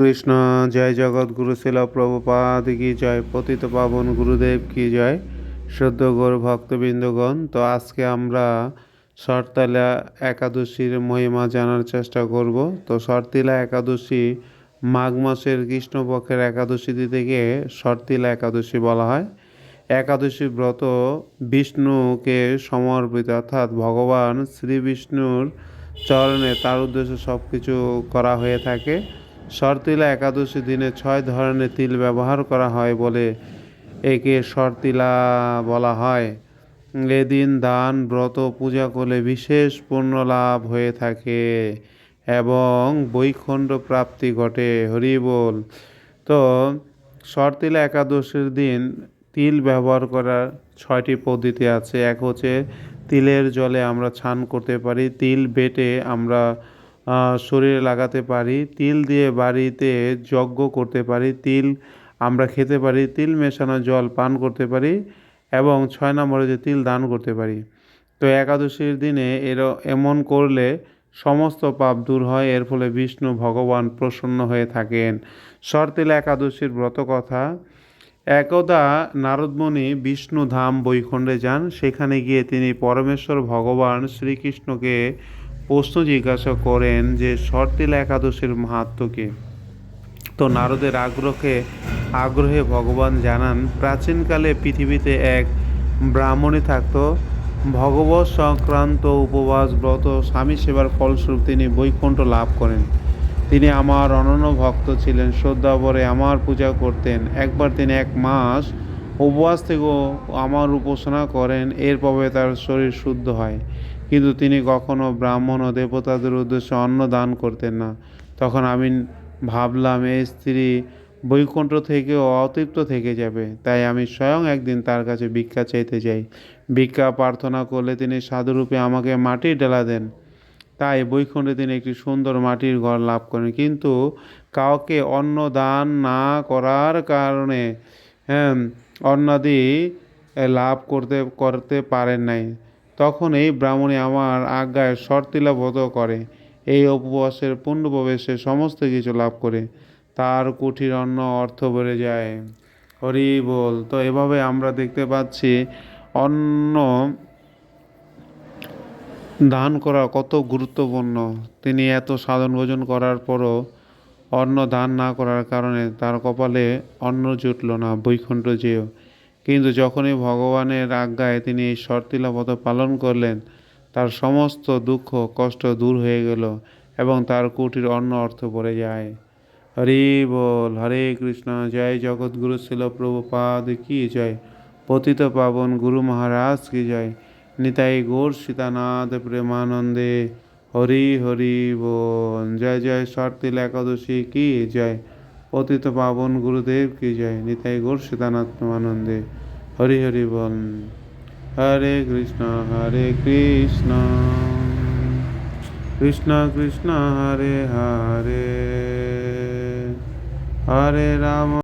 কৃষ্ণ, জয় জগৎগুরু শিল প্রভুপাদ কি জয়? পতিত পাবন গুরুদেব কি জয়? শ্রদ্ধ গৌর ভক্তবৃন্দগণ, তো আজকে আমরা শর্তালা একাদশীর মহিমা জানার চেষ্টা করব। তো শর্তিলা একাদশী মাঘ মাসের কৃষ্ণপক্ষের একাদশী থেকে শর্তিলা একাদশী বলা হয়। একাদশী ব্রত বিষ্ণুকে সমর্পিত, অর্থাৎ ভগবান শ্রী বিষ্ণুর চরণে তার উদ্দেশ্যে সব কিছু করা হয়ে থাকে। শর্তিলা একাদশী দিনে ছয় ধরনের তিল ব্যবহার করা হয় বলে একে শর্তিলা বলা হয়। এদিন দান, ব্রত, পূজা করলে বিশেষ পুণ্য লাভ হয়ে থাকে এবং বৈখণ্ড প্রাপ্তি ঘটে। হরি বল, তো শর্তিলা একাদশীর দিন তিল ব্যবহার করার ছয়টি পদ্ধতি আছে। এক হচ্ছে তিলের জলে আমরা ছান করতে পারি, তিল বেটে আমরা শরীরে লাগাতে পারি, তিল দিয়ে বাড়িতে যজ্ঞ করতে পারি, তিল আমরা খেতে পারি, তিল মেশানো জল পান করতে পারি এবং ছয় নম্বরে যে তিল দান করতে পারি। তো একাদশীর দিনে এর এমন করলে সমস্ত পাপ দূর হয়, এর ফলে বিষ্ণু ভগবান প্রসন্ন হয়ে থাকেন। শর্তিলা একাদশীর ব্রত কথা, একদা নারদমণি বিষ্ণু ধাম বৈকুণ্ঠে যান, সেখানে গিয়ে তিনি পরমেশ্বর ভগবান শ্রীকৃষ্ণকে প্রশ্ন জিজ্ঞাসা করেন যে শর্তিলা একাদশীর মাহাত্ম কী? তো নারদের আগ্রহে আগ্রহে ভগবান জানান, প্রাচীনকালে পৃথিবীতে এক ব্রাহ্মণী থাকত। ভগবত সংক্রান্ত উপবাস ব্রত স্বামী সেবার ফলস্বরূপ তিনি বৈকুণ্ঠ লাভ করেন। তিনি আমার অনন্য ভক্ত ছিলেন, শ্রদ্ধাভরে আমার পূজা করতেন। একবার তিনি এক মাস উপবাস থেকেও আমার উপাসনা করেন, এর প্রভাবে তার শরীর শুদ্ধ হয়। কিন্তু তিনি কখনো ব্রাহ্মণ ও দেবতাদের উদ্দেশ্যে অন্ন দান করতেন না। তখন আমি ভাবলাম, এই স্ত্রী বৈকুণ্ঠ থেকেও অতৃপ্ত থেকে যাবে। তাই আমি স্বয়ং একদিন তার কাছে ভিক্ষা চাইতে যাই। ভিক্ষা প্রার্থনা করলে তিনি সাধুরূপে আমাকে মাটির ডেলা দেন। তাই বৈকুণ্ঠে তিনি একটি সুন্দর মাটির ঘর লাভ করেন। কিন্তু কাউকে অন্ন দান না করার কারণে হ্যাঁ অন্নাদি লাভ করতে করতে পারেন নাই। তখন এই ব্রাহ্মণী আমার আজ্ঞায় শর্তিলাভত করে। এই উপবাসের পূর্ণ প্রবেশে সমস্ত কিছু লাভ করে। তার কুঠির অন্ন অর্থ বেড়ে যায়। হরি বল। তো এভাবে আমরা দেখতে পাচ্ছি, অন্ন দান করা কত গুরুত্বপূর্ণ। তিনি এত সাধন ভোজন করার পরও অন্ন দান না করার কারণে তার কপালে অন্ন জুটল না, বৈকুণ্ঠ যেও কিন্তু যখনই ভগবানের আজ্ঞায় তিনি এই শর্তিলাপথ পালন করলেন, তার সমস্ত দুঃখ, কষ্ট দূর হয়ে গেল এবং তার কুটির অন্ন অর্থ পড়ে যায়। হরি বল, হরে কৃষ্ণ, জয় জগৎগুরু শিল প্রভুপাদ কি জয়? পতিত পাবন গুরু মহারাজ কি জয়? নিতাই গৌর সীতানাথ প্রেমানন্দে। হরি হরি বল। জয় জয় শর্তিল একাদশী কি জয়? পতিত পাবন গুরুদেব কি জয়? নিতাই গৌর সীতানাথ হরি হরি বল। হরে কৃষ্ণ হরে কৃষ্ণ। কৃষ্ণ কৃষ্ণ, হরে হরে। হরে রাম।